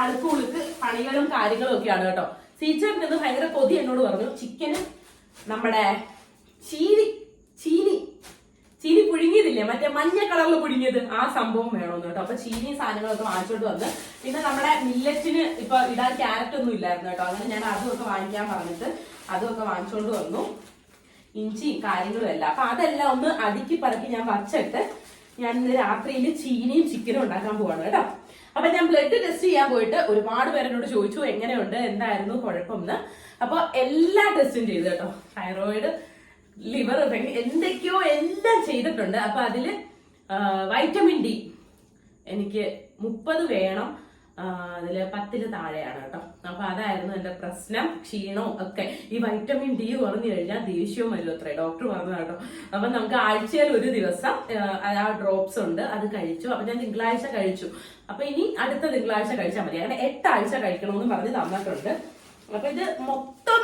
അളുക്ക് പണികളും കാര്യങ്ങളും ഒക്കെയാണ് കേട്ടോ. സീച്ചേട്ടൻ ഇന്ന് ഭയങ്കര കൊതി എന്നോട് പറഞ്ഞു ചിക്കന് നമ്മുടെ ചീനി ചീനി ചീനി പുഴുങ്ങിയതില്ലേ? മറ്റേ മഞ്ഞ കളറിൽ പുഴുങ്ങിയത് ആ സംഭവം വേണമെന്ന് കേട്ടോ. അപ്പൊ ചീനി സാധനങ്ങളൊക്കെ വാങ്ങിച്ചോണ്ട് വന്ന് പിന്നെ നമ്മുടെ മില്ലറ്റിന് ഇപ്പൊ ഇടാൻ ക്യാരറ്റ് ഒന്നും ഇല്ലായിരുന്നു കേട്ടോ. അങ്ങനെ ഞാൻ അതുമൊക്കെ വാങ്ങിക്കാൻ പറഞ്ഞിട്ട് അതുമൊക്കെ വാങ്ങിച്ചോണ്ട് വന്നു. ഇഞ്ചി കാര്യങ്ങളും എല്ലാം. അപ്പൊ അതെല്ലാം ഒന്ന് അടുക്കി പറക്കി ഞാൻ വച്ചിട്ട് ഞാൻ ഇന്ന് രാത്രിയിൽ ചീനിയും ചിക്കനും ഉണ്ടാക്കാൻ പോവാണ് കേട്ടോ. അപ്പൊ ഞാൻ ബ്ലഡ് ടെസ്റ്റ് ചെയ്യാൻ പോയിട്ട് ഒരുപാട് പേരെന്നോട് ചോദിച്ചു എങ്ങനെയുണ്ട്? എന്തായിരുന്നു? കുഴപ്പമെന്ന്? അപ്പൊ എല്ലാ ടെസ്റ്റും ചെയ്തു കേട്ടോ. തൈറോയിഡ് ലിവർ എന്തൊക്കെയോ എല്ലാം ചെയ്തിട്ടുണ്ട്. അപ്പൊ അതിൽ വൈറ്റമിൻ ഡി എനിക്ക് മുപ്പത് വേണം. ആ, പത്തിൽ താഴെയാണ് കേട്ടോ. അപ്പൊ അതായിരുന്നു എന്റെ പ്രശ്നം. ക്ഷീണവും ഒക്കെ. ഈ വൈറ്റമിൻ ഡി കുറഞ്ഞു കഴിഞ്ഞാൽ ദേഷ്യവും അത്രേ. ഡോക്ടർ പറഞ്ഞു കേട്ടോ. അപ്പൊ നമുക്ക് ആഴ്ചയിൽ ഒരു ദിവസം ആ, ഡ്രോപ്സ് ഉണ്ട്. അത് കഴിച്ചു. അപ്പൊ ഞാൻ തിങ്കളാഴ്ച കഴിച്ചു. അപ്പൊ ഇനി അടുത്ത തിങ്കളാഴ്ച കഴിച്ചാൽ മതി. അങ്ങനെ എട്ടാഴ്ച കഴിക്കണമെന്ന് പറഞ്ഞ് തന്നിട്ടുണ്ട്. അപ്പൊ ഇത് മൊത്തം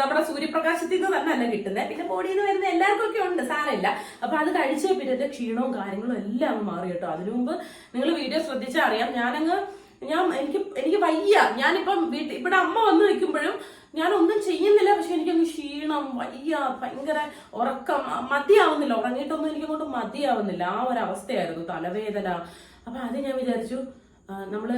നമ്മുടെ സൂര്യപ്രകാശത്തിൽ നിന്ന് തന്നെ അല്ല കിട്ടുന്നത് പിന്നെ ബോഡിയിൽ നിന്ന് വരുന്ന എല്ലാവർക്കും ഒക്കെ ഉണ്ട്. സാരമില്ല. അപ്പൊ അത് കഴിച്ച പിന്നെ ക്ഷീണവും കാര്യങ്ങളും എല്ലാം മാറി കേട്ടോ. അതിനു മുമ്പ് നിങ്ങൾ വീഡിയോ ശ്രദ്ധിച്ചാൽ അറിയാം. ഞാനങ്ങ് ഞാൻ എനിക്ക് എനിക്ക് വയ്യ. ഞാനിപ്പം വീട്ടിൽ ഇവിടെ അമ്മ വന്ന് നിൽക്കുമ്പോഴും ഞാൻ ഒന്നും ചെയ്യുന്നില്ല. പക്ഷെ എനിക്കൊന്ന് ക്ഷീണം വയ്യ ഭയങ്കര ഉറക്കം മതിയാവുന്നില്ല. ഉറങ്ങിയിട്ടൊന്നും എനിക്കങ്ങോട്ട് മതിയാവുന്നില്ല. ആ ഒരു അവസ്ഥയായിരുന്നു തലവേദന. അപ്പൊ അത് ഞാൻ വിചാരിച്ചു നമ്മൾ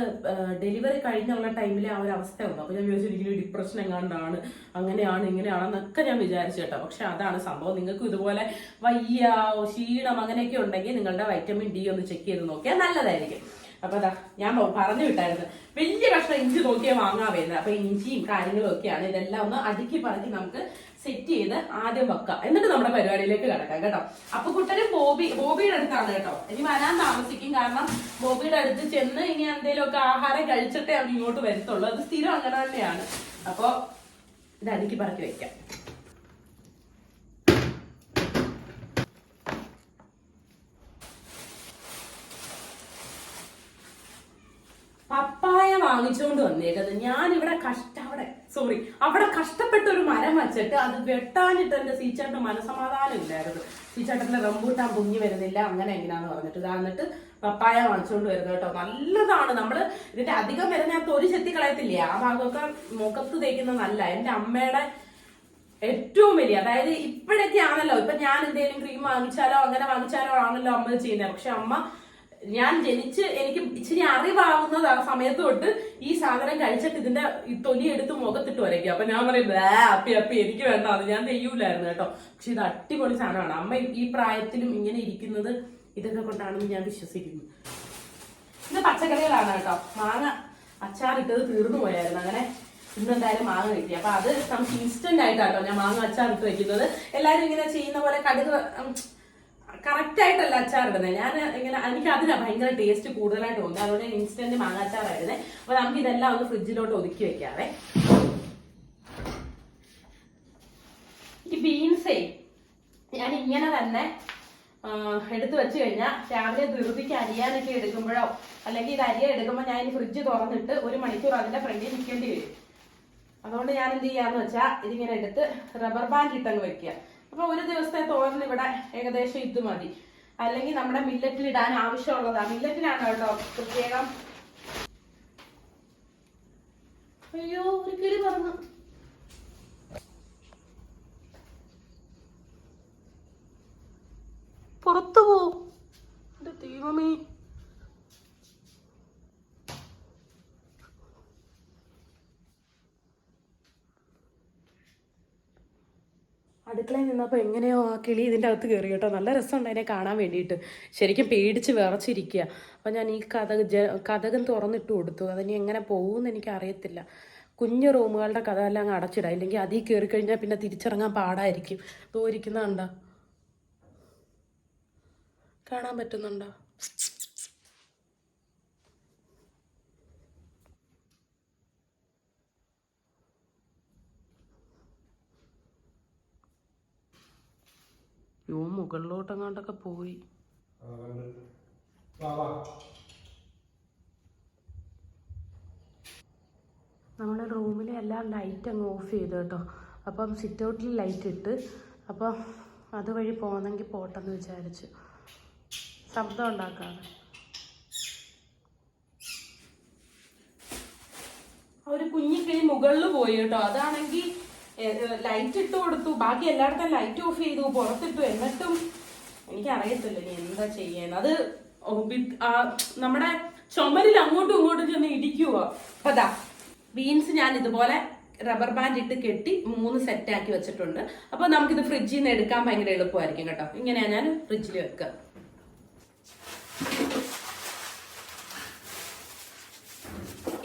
ഡെലിവറി കഴിഞ്ഞുള്ള ടൈമിലെ ആ ഒരു അവസ്ഥ വന്നു. അപ്പൊ ഞാൻ വിചാരിച്ചു എനിക്ക് ഡിപ്രഷൻ എങ്ങാണ്ടാണ് അങ്ങനെയാണ് ഇങ്ങനെയാണെന്നൊക്കെ ഞാൻ വിചാരിച്ചു കേട്ടോ. പക്ഷെ അതാണ് സംഭവം. നിങ്ങൾക്ക് ഇതുപോലെ വയ്യ ക്ഷീണം അങ്ങനെയൊക്കെ ഉണ്ടെങ്കിൽ നിങ്ങളുടെ വൈറ്റമിൻ ഡി ഒന്ന് ചെക്ക് ചെയ്ത് നോക്കിയാൽ നല്ലതായിരിക്കും. അപ്പൊ അതാ ഞാൻ പറഞ്ഞു വിട്ടായിരുന്നു. വലിയ കഷ്ണം ഇഞ്ചി നോക്കിയാൽ വാങ്ങാൻ വരുന്നത്. അപ്പൊ ഇഞ്ചിയും കാര്യങ്ങളും ഒക്കെയാണ് ഇതെല്ലാം ഒന്ന് അടുക്കി പറഞ്ഞ് നമുക്ക് സെറ്റ് ചെയ്ത് ആദ്യം വെക്കാം. എന്നിട്ട് നമ്മുടെ പരിപാടിയിലേക്ക് കിടക്കാം കേട്ടോ. അപ്പൊ കുട്ടനും ബോബി ബോബിയുടെ അടുത്താണ് കേട്ടോ. ഇനി വരാൻ താമസിക്കും. കാരണം ബോബിയുടെ അടുത്ത് ചെന്ന് ഇനി എന്തെങ്കിലുമൊക്കെ ആഹാരം കഴിച്ചിട്ടേ അവൻ ഇങ്ങോട്ട് വരത്തുള്ളൂ. അത് സ്ഥിരം അങ്ങനെ തന്നെയാണ്. അപ്പൊ ഇത് അടുക്കി പറക്കി വെക്കാം പപ്പായ വാങ്ങിച്ചുകൊണ്ട് വന്നേക്കത്. ഞാൻ ഇവിടെ കഷ്ട അവിടെ സോറി അവിടെ കഷ്ടപ്പെട്ട ഒരു മരം വച്ചിട്ട് അത് വെട്ടാനിട്ട് എന്റെ സീച്ചേട്ടന് മനസമാധാനം ഇല്ലായിരുന്നു. സീച്ചേട്ടന്റെ റംബൂട്ടാൻ പൊങ്ങി വരുന്നില്ല അങ്ങനെ എങ്ങനെയാന്ന് പറഞ്ഞിട്ട്. ഇതാ എന്നിട്ട് പപ്പായ വാങ്ങിച്ചുകൊണ്ട് വരുന്നത് കേട്ടോ. നല്ലതാണ്. നമ്മൾ ഇതിന്റെ അധികം വരുന്ന ഞാൻ തൊലി ചെത്തി കളയത്തില്ലേ? ആ ഭാഗമൊക്കെ മുഖത്ത് തേക്കുന്നത് നല്ല. എന്റെ അമ്മയുടെ ഏറ്റവും വലിയ അതായത് ഇപ്പോഴൊക്കെ ആണല്ലോ ഇപ്പൊ ഞാൻ എന്തെങ്കിലും ക്രീം വാങ്ങിച്ചാലോ അങ്ങനെ വാങ്ങിച്ചാലോ ആണല്ലോ അമ്മ ചെയ്യുന്നത്. പക്ഷെ അമ്മ ഞാൻ ജനിച്ച് എനിക്ക് ഇച്ചിരി അറിവാവുന്നത് ആ സമയത്ത് തൊട്ട് ഈ സാധനം കഴിച്ചിട്ട് ഇതിന്റെ തൊലി എടുത്ത് മുഖത്തിട്ട് വരയ്ക്കുക അപ്പൊ ഞാൻ പറയും "ആ, അപ്പി അപ്പി എനിക്ക് വേണ്ട അത് ഞാൻ തെയ്യൂലായിരുന്നു കേട്ടോ. പക്ഷെ ഇത് അടിപൊളി സാധനമാണ്. അമ്മ ഈ പ്രായത്തിലും ഇങ്ങനെ ഇരിക്കുന്നത് ഇതൊക്കെ കൊണ്ടാണെന്ന് ഞാൻ വിശ്വസിക്കുന്നു ഇത് പച്ചക്കറികളാണ് കേട്ടോ. മാങ്ങ അച്ചാറിട്ടത് തീർന്നു പോയായിരുന്നു. അങ്ങനെ ഇന്ന് എന്തായാലും മാങ്ങ കിട്ടി. അപ്പൊ അത് നമുക്ക് ഇൻസ്റ്റന്റ് ആയിട്ടാട്ടോ ഞാൻ മാങ്ങ അച്ചാറിട്ട് വെക്കുന്നത്. എല്ലാരും ഇങ്ങനെ ചെയ്യുന്ന പോലെ കടുക് കറക്റ്റ് ആയിട്ടല്ല അച്ചാർ ഇടുന്നത് ഞാൻ ഇങ്ങനെ എനിക്ക് അതിനാ ഭയങ്കര ടേസ്റ്റ് കൂടുതലായിട്ട് തോന്നുന്നത്. അതുകൊണ്ട് ഞാൻ ഇൻസ്റ്റന്റ് മാങ്ങ അച്ചാറായിരുന്നേ അപ്പൊ നമുക്ക് ഇതെല്ലാം ഒന്ന് ഫ്രിഡ്ജിലോട്ട് ഒതുക്കി വെക്കാവേ. ഈ ബീൻസേ ഞാൻ ഇങ്ങനെ തന്നെ എടുത്തു വെച്ച് കഴിഞ്ഞാൽ രാവിലെ ധൃതിക്ക് അരിയാനൊക്കെ എടുക്കുമ്പോഴോ അല്ലെങ്കിൽ ഇത് അരിയ എടുക്കുമ്പോൾ ഞാൻ ഇനി ഫ്രിഡ്ജ് തുറന്നിട്ട് ഒരു മണിക്കൂർ അതിന്റെ ഫ്രണ്ടിൽ നിൽക്കേണ്ടി വരും. അതുകൊണ്ട് ഞാൻ എന്ത് ചെയ്യാന്ന് വെച്ചാൽ ഇതിങ്ങനെ എടുത്ത് റബ്ബർ ബാൻഡ് ഇട്ടങ്ങ് വെക്കുക. അപ്പൊ ഒരു ദിവസത്തെ തോരൻ ഇവിടെ ഏകദേശം ഇത് മതി. അല്ലെങ്കിൽ നമ്മുടെ മില്ലറ്റിൽ ഇടാൻ ആവശ്യമുള്ളതാണ് മില്ലറ്റിനാണ് കേട്ടോ പ്രത്യേകം? അയ്യോ ഒരു കിളി പറഞ്ഞു പുറത്തു പോ. എന്റെ ദൈവമേ. അടുക്കളയിൽ നിന്നപ്പോൾ എങ്ങനെയോ ആ കിളി ഇതിന്റെ അകത്ത് കയറി കേട്ടോ. നല്ല രസമുണ്ട് അതിനെ കാണാൻ വേണ്ടിയിട്ട്. ശരിക്കും പേടിച്ച് വിറച്ചിരിക്കുക. അപ്പം ഞാൻ ഈ കഥ ജ കഥകം തുറന്നിട്ട് കൊടുത്തു. അതിനി എങ്ങനെ പോകുമെന്ന് എനിക്ക് അറിയത്തില്ല കുഞ്ഞു റൂമുകളുടെ കഥ എല്ലാം അങ്ങ് അടച്ചിടാം ഇല്ലെങ്കിൽ അതിൽ കയറി കഴിഞ്ഞാൽ പിന്നെ തിരിച്ചിറങ്ങാൻ പാടായിരിക്കും. തോരിക്കുന്ന കണ്ടോ കാണാൻ പറ്റുന്നുണ്ടോ? യോ മുകളിലോട്ടെങ്ങാണ്ടൊക്കെ പോയി. നമ്മുടെ റൂമിലെ എല്ലാ ലൈറ്റ് അങ്ങ് ഓഫ് ചെയ്തു കേട്ടോ. അപ്പം സിറ്റ് ഔട്ടിൽ ലൈറ്റ് ഇട്ട് അപ്പം അതുവഴി പോകുന്നെങ്കിൽ പോട്ടെന്ന് വിചാരിച്ചു. ശബ്ദം ഉണ്ടാക്കാതെ. മുകളിൽ പോയി കേട്ടോ. അതാണെങ്കിൽ ലൈറ്റ് ഇട്ട് കൊടുത്തു. ബാക്കി എല്ലായിടത്തും ലൈറ്റ് ഓഫ് ചെയ്തു പുറത്തിട്ടു എന്നിട്ടും എനിക്ക് അറിയത്തില്ല ഇനി എന്താ ചെയ്യാൻ അത് നമ്മുടെ ചുമരിൽ അങ്ങോട്ടും ഇങ്ങോട്ടും ചെന്ന് ഇടിക്കുവോ. അതാ ബീൻസ് ഞാൻ ഇതുപോലെ റബ്ബർ ബാൻഡ് ഇട്ട് കെട്ടി മൂന്ന് സെറ്റ് ആക്കി വെച്ചിട്ടുണ്ട്. അപ്പൊ നമുക്കിത് ഫ്രിഡ്ജിൽ നിന്ന് എടുക്കാൻ ഭയങ്കര എളുപ്പമായിരിക്കും കേട്ടോ. ഇങ്ങനെയാ ഞാൻ ഫ്രിഡ്ജിൽ വെക്കുക.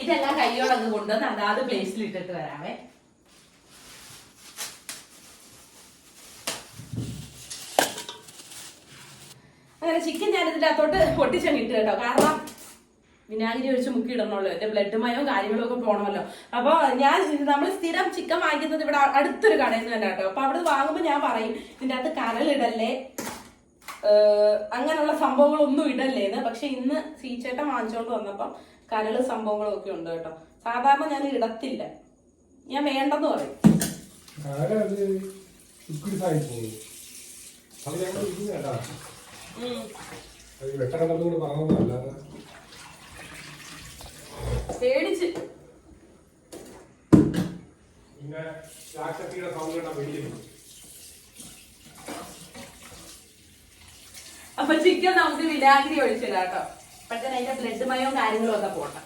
ഇതെല്ലാം കൈയോടങ്ങ് കൊണ്ടുവന്ന് അതാത് പ്ലേസിൽ ഇട്ടിട്ട് വരാവേ. അങ്ങനെ ചിക്കൻ ഞാൻ ഇതിന്റെ അകത്തോട്ട് പൊട്ടിച്ചങ്ങ് ഇട്ട് കേട്ടോ. കാരണം വിനാഗിരി ഒഴിച്ച് മുക്കി ഇടണമല്ലോ എന്റെ ബ്ലഡ് മയോ കാര്യങ്ങളും ഒക്കെ പോകണമല്ലോ അപ്പൊ ഞാൻ നമ്മൾ സ്ഥിരം ചിക്കൻ വാങ്ങിക്കുന്നത് ഇവിടെ അടുത്തൊരു കടയിൽ നിന്ന് തന്നെ കേട്ടോ അപ്പൊ അവിടെ വാങ്ങുമ്പോൾ ഞാൻ പറയും ഇതിന്റെ അകത്ത് കരളിടല്ലേ അങ്ങനെയുള്ള സംഭവങ്ങളൊന്നും ഇടല്ലേ എന്ന്. പക്ഷെ ഇന്ന് സീച്ചേട്ടൻ വാങ്ങിച്ചോണ്ട് വന്നപ്പം കരൾ സംഭവങ്ങളും ഒക്കെ ഉണ്ട് കേട്ടോ. സാധാരണ ഞാൻ ഇടത്തില്ല. ഞാൻ വേണ്ടെന്ന് പറയും. ആരാ പറഞ്ഞതല്ലാതെ പേടിച്ച്. പിന്നെ ചാക്കത്തിയുടെ സൗണ്ട് കേട്ടാ അപ്പൊ ചിക്കൻ നമുക്ക് വിനാഗിരി ഒഴിച്ചില്ല കേട്ടോ. പെട്ടെന്ന് അതിന്റെ ബ്ലഡ് മയവും കാര്യങ്ങളും ഒക്കെ പോട്ടെ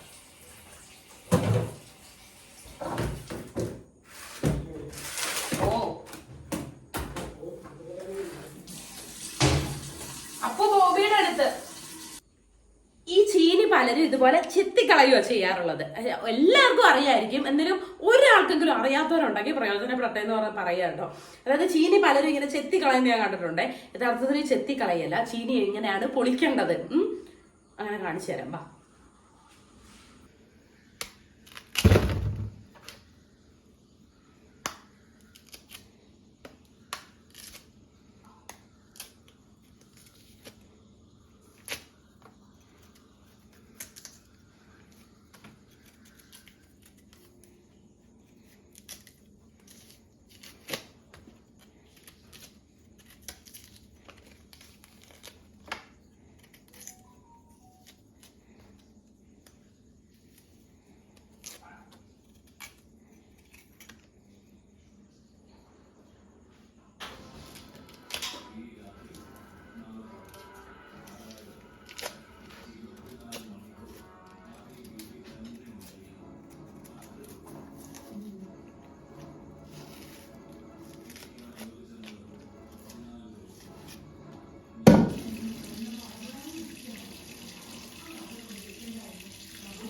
ഓ അപ്പൊ ബോബിയുടെ അടുത്ത് ഈ ചീനി പലരും ഇതുപോലെ ചെത്തിക്കളയുക ചെയ്യാറുള്ളത്. എല്ലാവർക്കും അറിയായിരിക്കും. എന്നാലും ഒരാൾക്കെങ്കിലും അറിയാത്തവരുണ്ടെങ്കിൽ പ്രയോജനപ്പെടട്ടെ എന്ന് പറഞ്ഞാൽ പറയാം കേട്ടോ. അതായത് ചീനി പലരും ഇങ്ങനെ ചെത്തിക്കളയുന്ന ഞാൻ കണ്ടിട്ടുണ്ട്. യഥാർത്ഥത്തിൽ ചെത്തിക്കളയല്ല ചീനി എങ്ങനെയാണ് പൊളിക്കേണ്ടത്? അങ്ങനെ കാണിച്ചു തരാം. വാ.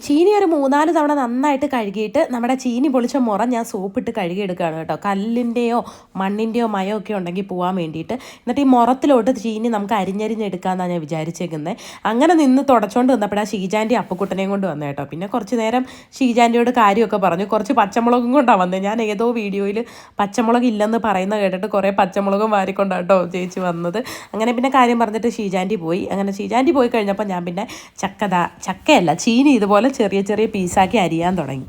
ചീനി ഒരു മൂന്നാൽ തവണ നന്നായിട്ട് കഴുകിയിട്ട് നമ്മുടെ ചീനി പൊളിച്ച മുറ ഞാൻ സോപ്പിട്ട് കഴുകിയെടുക്കുകയാണ് കേട്ടോ. കല്ലിന്റെയോ മണ്ണിന്റെയോ മയോ ഒക്കെ ഉണ്ടെങ്കിൽ പോകാൻ വേണ്ടിയിട്ട്. എന്നിട്ട് ഈ മുറത്തിലോട്ട് ചീനി നമുക്ക് അരിഞ്ഞരിഞ്ഞെടുക്കാമെന്നാണ് ഞാൻ വിചാരിച്ചേക്കുന്നത് അങ്ങനെ നിന്ന് തുടച്ചുകൊണ്ട് വന്നപ്പോഴാണ് ഷീജാന്റെ അപ്പക്കുട്ടനെയും കൊണ്ട് വന്നത് കേട്ടോ. പിന്നെ കുറച്ച് നേരം ഷീജാന്റെയോട് കാര്യമൊക്കെ പറഞ്ഞു. കുറച്ച് പച്ചമുളകും കൊണ്ടാണ് വന്നത് ഞാൻ ഏതോ വീഡിയോയിൽ പച്ചമുളക് ഇല്ലെന്ന് പറയുന്നത് കേട്ടിട്ട് കുറേ പച്ചമുളകും വാരിക്കൊണ്ടാണ് കേട്ടോ ചേച്ചി വന്നത്. അങ്ങനെ പിന്നെ കാര്യം പറഞ്ഞിട്ട് ഷീജാന്റി പോയി. അങ്ങനെ ഷീജാന്റി പോയി കഴിഞ്ഞപ്പോൾ ഞാൻ പിന്നെ ചക്കത ചക്കയല്ല ചീനി ഇതുപോലെ ചെറിയ ചെറിയ പീസാക്കി അരിയാൻ തുടങ്ങി.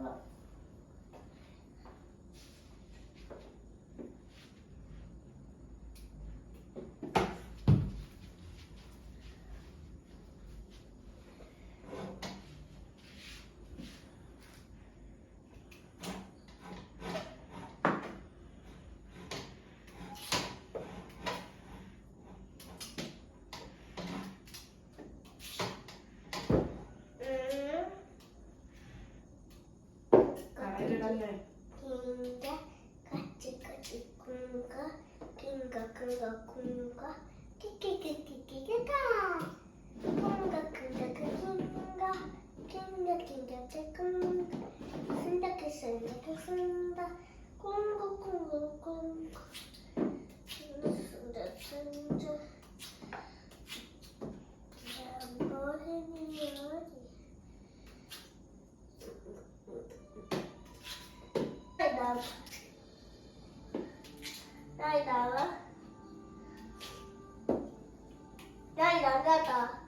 ഇത് പറ്റി ബാ എനിക്ക് ദാ ഇതാവ്. ദാ ഇതാ കേട്ടോ.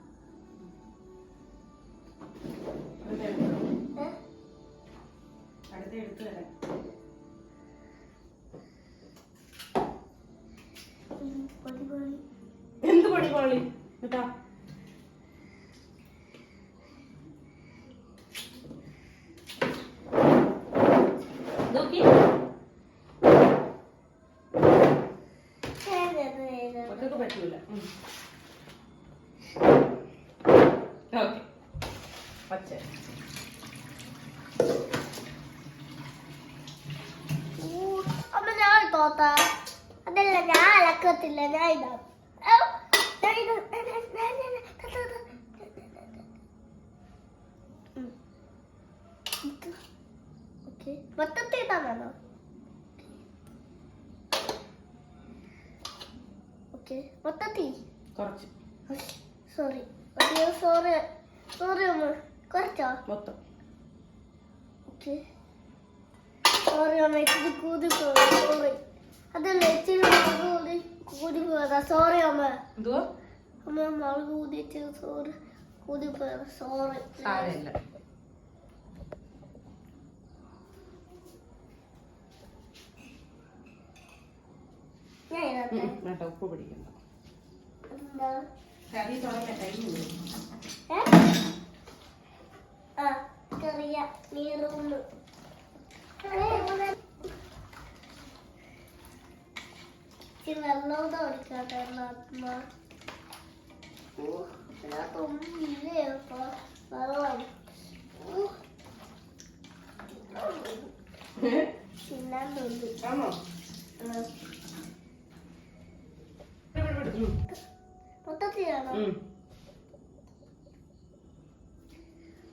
പറ്റൂല ഓക്കെ പച്ച ഊ, അമ്മ ഞാൻ തോത്ത അതല്ല ഞാൻ അലക്കത്തില്ല ഞാൻ ഇടാം ഔ, ഞാൻ ഇടാം. ഞാൻ- ഞാൻ- ഞാൻ- ഞാൻ- ഞാൻ- ത- ത- ത- ഉം. ഇത്. ഓക്കേ. മൊത്തത്തിൽ ഇടാനാണോ ഓക്കെ മൊത്തത്തിൽ കുറച്ച് സോറി സോറി അമ്മ കുറച്ചോ? മൊത്തം. സോറി ഇത് കൂതി സോറി. അതല്ല ഇച്ചിരി മുളക് കൂടി കൂടി പോയതാ. സോറി അമ്മ. എന്തുവാ? അമ്മ മുളക് കൂടിയിട്ട് സോറി കൂടി പോയതാ. സോറി. സാരമില്ല. ഉപ്പ് പിടിക്കണ്ട. എന്താ? കറി തുടങ്ങാൻ കഴിഞ്ഞു കറിയ നീറുന്നു വെള്ളം ഒഴിക്കാട്ടെ അമ്മ ഓ ഇതിനകത്തൊന്നും മൊത്തത്തിലാണോ.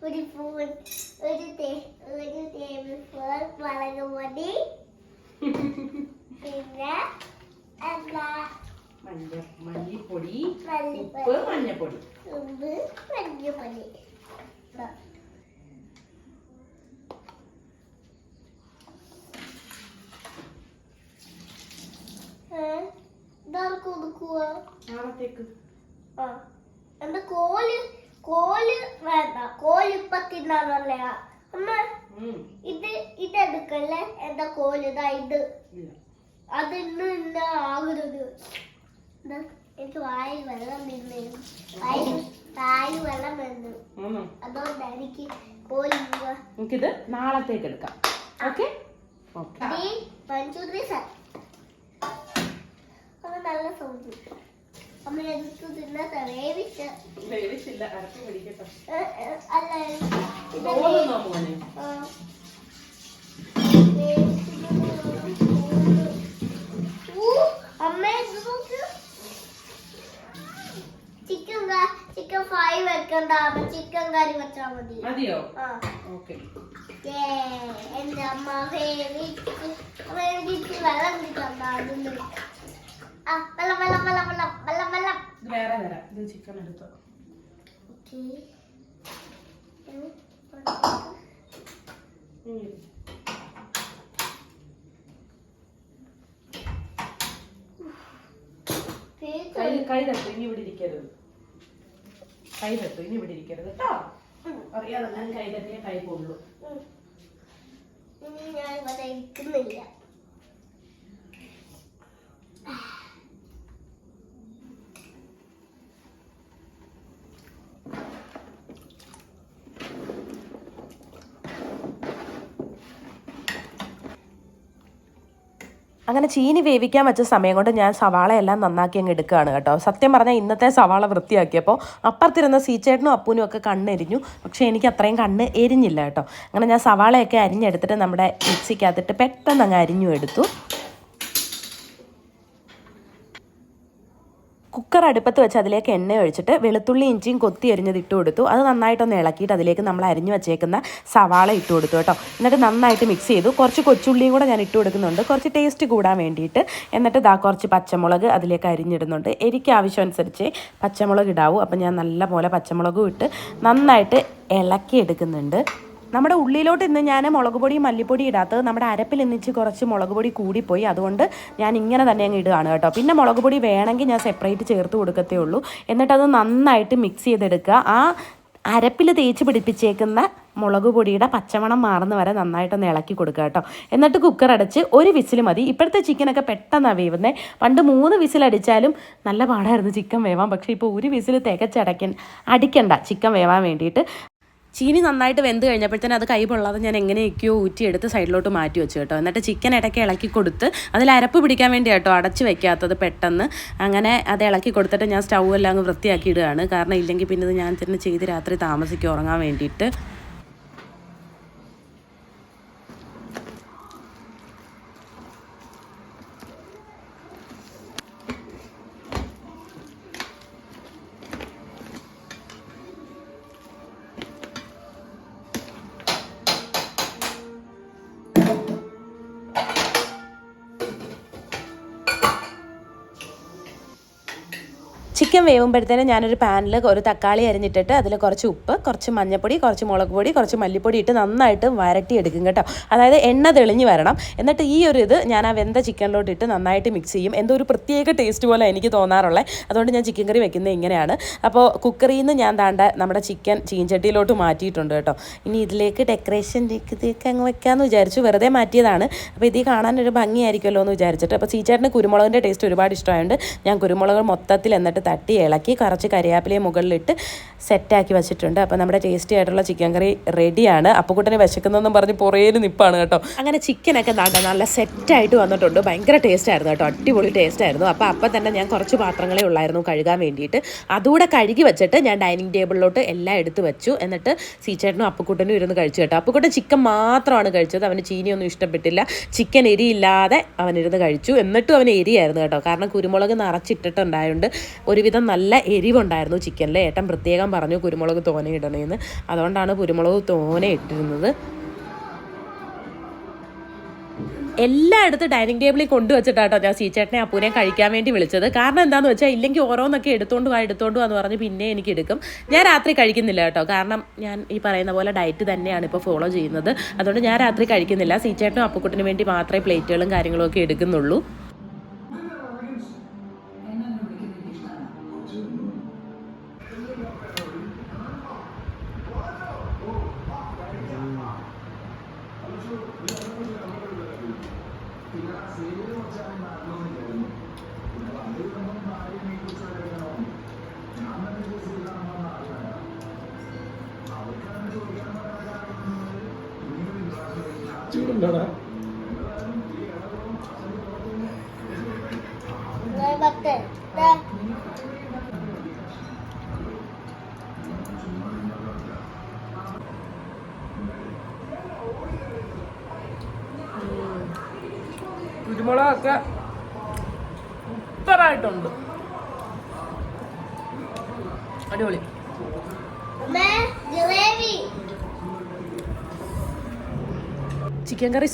ഒരു പൂവൻ ഒരു ഒരു ടേബിൾ സ്പൂൺ മുളക് പൊടി പിന്നെ മല്ലിപ്പൊടി. ഉപ്പ് മഞ്ഞപ്പൊടി ഉപ്പ് മഞ്ഞപ്പൊടി ദാ. ഇതാർക്ക് ഒതുക്കുക നാളത്തേക്ക്. ആ. എന്താ കോൽ കോൽ വേണ്ട കോൽ ഇപ്പൊ തിന്നാന്നല്ലേ അമ്മ ഇത് ഇത് എടുക്കല്ലേ? എന്താ കോൽ? ഇതാ ഇത്. അത് ഇന്ന് ഇന്ന് ആകരുത്. എനിക്ക് വായിൽ വെള്ളം നിന്നു വായിൽ വായിൽ വെള്ളം വന്നു ആണോ? അതുകൊണ്ട് എനിക്ക് കോൽ. നമുക്കിത് നാളത്തേക്ക് എടുക്കാം. ഓക്കെ? ഓക്കെ. ദേ, one, നല്ല സൗണ്ട് അമ്മ എനിക്ക് തിന്നാത്ത വേവിച്ച വേവിച്ചില്ല അരച്ച് പിടിക്കട്ടെ. അല്ല തോന്നുന്നോ മോനെ? ചിക്കൻ ചിക്കൻ ഫ്രൈ വെക്കണ്ട ചിക്കൻ കറി വെച്ചാ മതി. മതിയോ? ഓക്കെ. എന്റെ അമ്മ വേവിച്ച് വേവിച്ച് വെള്ളം കിട്ടണ്ട അതിന് ആ വെള്ളം വെള്ളം വെള്ളം വെള്ളം വെള്ളം വെള്ളം. ഇത് വേറെ തരാം. ഇത് ചിക്കൻ എടുത്തോ. കൈ തട്ടു ഇനി ഇവിടെ ഇരിക്കരുത്. കൈ തട്ടു ഇനി ഇവിടെ ഇരിക്കരുത് കേട്ടോ. അറിയാതെ ഞാൻ കൈ തട്ടിയ കൈ പോകുള്ളൂ ഞാൻ ഇവിടെ ഇരിക്കുന്നില്ല. അങ്ങനെ ചീനി വേവിക്കാൻ വെച്ച സമയം കൊണ്ട് ഞാൻ സവാളയെല്ലാം നന്നാക്കി അങ്ങ് എടുക്കുകയാണ് കേട്ടോ. സത്യം പറഞ്ഞാൽ ഇന്നത്തെ സവാള വൃത്തിയാക്കിയപ്പോൾ അപ്പുറത്തിരുന്ന സീച്ചേട്ടനും അപ്പൂനും ഒക്കെ കണ്ണെരിഞ്ഞു. പക്ഷേ എനിക്ക് അത്രയും കണ്ണ് എരിഞ്ഞില്ല കേട്ടോ. അങ്ങനെ ഞാൻ സവാളയൊക്കെ അരിഞ്ഞെടുത്തിട്ട് നമ്മുടെ മിക്സിക്കകത്തിട്ട് പെട്ടെന്ന് അങ്ങ് അരിഞ്ഞു എടുത്തു. കുക്കർ അടുപ്പത്ത് വെച്ച് അതിലേക്ക് എണ്ണ ഒഴിച്ചിട്ട് വെളുത്തുള്ളി ഇഞ്ചിയും കൊത്തി അരിഞ്ഞത് ഇട്ട് കൊടുത്തു. അത് നന്നായിട്ടൊന്ന് ഇളക്കിയിട്ട് അതിലേക്ക് നമ്മൾ അരിഞ്ഞു വെച്ചേക്കുന്ന സവാള ഇട്ട് കൊടുത്തു കേട്ടോ. എന്നിട്ട് നന്നായിട്ട് മിക്സ് ചെയ്തു. കുറച്ച് കൊച്ചുള്ളിയും കൂടെ ഞാൻ ഇട്ട് കൊടുക്കുന്നുണ്ട്. കുറച്ച് ടേസ്റ്റ് കൂടാൻ വേണ്ടിയിട്ട്. എന്നിട്ട് ഇതാ കുറച്ച് പച്ചമുളക് അതിലേക്ക് അരിഞ്ഞിടുന്നുണ്ട്. എനിക്ക് ആവശ്യമനുസരിച്ച് പച്ചമുളക് ഇടാവൂ. അപ്പം ഞാൻ നല്ല പോലെ പച്ചമുളകും ഇട്ട് നന്നായിട്ട് ഇളക്കി എടുക്കുന്നുണ്ട് നമ്മുടെ ഉള്ളിലോട്ട് ഇന്ന് ഞാൻ മുളക് പൊടി മല്ലിപ്പൊടി ഇടാത്തത് നമ്മുടെ അരപ്പിൽ ഇന്നിച്ച് കുറച്ച് മുളക് പൊടി കൂടിപ്പോയി. അതുകൊണ്ട് ഞാൻ ഇങ്ങനെ തന്നെ അങ്ങ് ഇടുകയാണ് കേട്ടോ. പിന്നെ മുളക് പൊടി വേണമെങ്കിൽ ഞാൻ സെപ്പറേറ്റ് ചേർത്ത് കൊടുക്കത്തേ ഉള്ളൂ. എന്നിട്ടത് നന്നായിട്ട് മിക്സ് ചെയ്തെടുക്കുക. ആ അരപ്പിൽ തേച്ച് പിടിപ്പിച്ചേക്കുന്ന മുളക് പൊടിയുടെ പച്ചമണം മാറുന്ന വരെ നന്നായിട്ടൊന്ന് ഇളക്കി കൊടുക്കുക കേട്ടോ. എന്നിട്ട് കുക്കർ അടച്ച് ഒരു വിസിൽ മതി. ഇപ്പോഴത്തെ ചിക്കനൊക്കെ പെട്ടെന്നാണ് വേവുന്നത് പണ്ട് മൂന്ന് വിസിൽ അടിച്ചാലും നല്ല പാടായിരുന്നു ചിക്കൻ വേവാൻ. പക്ഷേ ഇപ്പോൾ ഒരു വിസിൽ തികച്ചടയ്ക്കൻ അടിക്കണ്ട ചിക്കൻ വേവാൻ വേണ്ടിയിട്ട്. ചീനി നന്നായിട്ട് വെന്ത് കഴിഞ്ഞപ്പോഴത്തേനും അത് കൈ പൊള്ളാതെ ഞാൻ എങ്ങനെയൊക്കെയോ ഊറ്റിയെടുത്ത് സൈഡിലോട്ട് മാറ്റി വെച്ചു കേട്ടോ. എന്നിട്ട് ചിക്കൻ ഇടയ്ക്ക് ഇളക്കി കൊടുത്ത് അതിൽ അരപ്പ് പിടിക്കാൻ വേണ്ടി കേട്ടോ അടച്ച് വെക്കാത്തത് പെട്ടെന്ന്. അങ്ങനെ അത് ഇളക്കി കൊടുത്തിട്ട് ഞാൻ സ്റ്റൗ എല്ലാം അങ്ങ് വൃത്തിയാക്കി ഇടുകയാണ്. കാരണം ഇല്ലെങ്കിൽ പിന്നെ ഇത് ഞാൻ തന്നെ ചെയ്ത് രാത്രി താമസിക്കും ഉറങ്ങാൻ വേണ്ടിയിട്ട്. ചിക്കൻ വേവുമ്പോഴത്തേനും ഞാനൊരു പാനിൽ ഒരു തക്കാളി അരിഞ്ഞിട്ടിട്ട് അതിൽ കുറച്ച് ഉപ്പ് കുറച്ച് മഞ്ഞൾപ്പൊടി കുറച്ച് മുളക് പൊടി കുറച്ച് മല്ലിപ്പൊടി ഇട്ട് നന്നായിട്ട് വരട്ടി എടുക്കും കേട്ടോ. അതായത് എണ്ണ തെളിഞ്ഞ് വരണം. എന്നിട്ട് ഈ ഒരു ഇത് ഞാൻ ആ വെന്ത ചിക്കനിലോട്ട് ഇട്ട് നന്നായിട്ട് മിക്സ് ചെയ്യും. എന്തോ ഒരു പ്രത്യേക ടേസ്റ്റ് പോലെ എനിക്ക് തോന്നാറുള്ളത് അതുകൊണ്ട് ഞാൻ ചിക്കൻ കറി വെക്കുന്നത് ഇങ്ങനെയാണ്. അപ്പോൾ കുക്കറിൽ നിന്ന് ഞാൻ താണ്ട നമ്മുടെ ചിക്കൻ ചീഞ്ചട്ടിയിലോട്ട് മാറ്റിയിട്ടുണ്ട് കേട്ടോ. ഇനി ഇതിലേക്ക് ഡെക്കറേഷൻ ഇതൊക്കെ അങ്ങ് വെക്കാമെന്ന് വിചാരിച്ചു. വെറുതെ മാറ്റിയതാണ്. അപ്പോൾ ഇത് കാണാൻ ഒരു ഭംഗിയായിരിക്കുമല്ലോ എന്ന് വിചാരിച്ചിട്ട്. അപ്പോൾ ചീച്ചേട്ടന് കുരുമുളകിന്റെ ടേസ്റ്റ് ഒരുപാട് ഇഷ്ടമായതുകൊണ്ട് ഞാൻ കുരുമുളക് മൊത്തത്തിൽ എന്നിട്ട് തട്ടി ഇളക്കി കുറച്ച് കറിവേപ്പിലയും മുകളിലിട്ട് സെറ്റാക്കി വെച്ചിട്ടുണ്ട്. അപ്പോൾ നമ്മുടെ ടേസ്റ്റി ആയിട്ടുള്ള ചിക്കൻ കറി റെഡിയാണ്. അപ്പുക്കുട്ടനെ വിശക്കുന്നതെന്നും പറഞ്ഞ് പുറയിൽ നിപ്പാണ് കേട്ടോ. അങ്ങനെ ചിക്കനൊക്കെ നല്ല സെറ്റായിട്ട് വന്നിട്ടുണ്ട്. ഭയങ്കര ടേസ്റ്റ് ആയിരുന്നു കേട്ടോ. അടിപൊളി ടേസ്റ്റ് ആയിരുന്നു. അപ്പോൾ അപ്പം തന്നെ ഞാൻ കുറച്ച് പാത്രങ്ങളേ ഉള്ളായിരുന്നു കഴുകാൻ വേണ്ടിയിട്ട്. അതുകൂടെ കഴുകി വെച്ചിട്ട് ഞാൻ ഡൈനിങ് ടേബിളിലോട്ട് എല്ലാം എടുത്ത് വെച്ചു. എന്നിട്ട് സീച്ചേട്ടനും അപ്പുക്കുട്ടനും ഇരുന്ന് കഴിച്ചു കേട്ടോ. അപ്പുക്കുട്ടൻ ചിക്കൻ മാത്രമാണ് കഴിച്ചത്. അവന് ചീനിയൊന്നും ഇഷ്ടപ്പെട്ടില്ല. ചിക്കൻ എരിയില്ലാതെ അവൻ ഇരുന്ന് കഴിച്ചു. എന്നിട്ടും അവന് എരിയായിരുന്നു കേട്ടോ. കാരണം കുരുമുളക് നിറച്ചിട്ടിട്ടുണ്ടായതുകൊണ്ട് ഒരുവിധം നല്ല എരിവുണ്ടായിരുന്നു ചിക്കനിൽ ഏട്ടൻ പ്രത്യേകം പറഞ്ഞു കുരുമുളക് തോനെ ഇടണേന്ന്. അതുകൊണ്ടാണ് കുരുമുളക് തോനെ ഇട്ടിരുന്നത്. എല്ലായിടത്ത് ഡൈനിങ് ടേബിളിൽ കൊണ്ടുവച്ചിട്ടാട്ടോ ഞാൻ സീച്ചേട്ടനെ അപ്പൂനെ കഴിക്കാൻ വേണ്ടി വിളിച്ചത്. കാരണം എന്താന്ന് വെച്ചാൽ ഇല്ലെങ്കിൽ ഓരോന്നൊക്കെ എടുത്തോണ്ട് വാ എടുത്തോണ്ട് എന്ന് പറഞ്ഞ് പിന്നെ എനിക്ക് എടുക്കും. ഞാൻ രാത്രി കഴിക്കുന്നില്ല കേട്ടോ. കാരണം ഞാൻ ഈ പറയുന്ന പോലെ ഡയറ്റ് തന്നെയാണ് ഇപ്പോൾ ഫോളോ ചെയ്യുന്നത്. അതുകൊണ്ട് ഞാൻ രാത്രി കഴിക്കുന്നില്ല. സീച്ചേട്ടനും അപ്പുക്കുട്ടിന് വേണ്ടി മാത്രമേ പ്ലേറ്റുകളും കാര്യങ്ങളും ഒക്കെ എടുക്കുന്നുള്ളൂ. കുരുമുളകൊക്കെ ഉത്തരായിട്ടുണ്ട്. അടിപൊളി. ചിക്കൻ കറി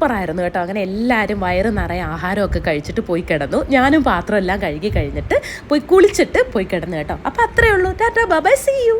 സൂപ്പറായിരുന്നു കേട്ടോ. അങ്ങനെ എല്ലാവരും വയറ് നിറയെ ആഹാരമൊക്കെ കഴിച്ചിട്ട് പോയി കിടന്നു. ഞാനും പാത്രമെല്ലാം കഴുകി കഴിഞ്ഞിട്ട് പോയി കുളിച്ചിട്ട് പോയി കിടന്നു കേട്ടോ. അപ്പോൾ അത്രയേ ഉള്ളൂ. Tata bye C U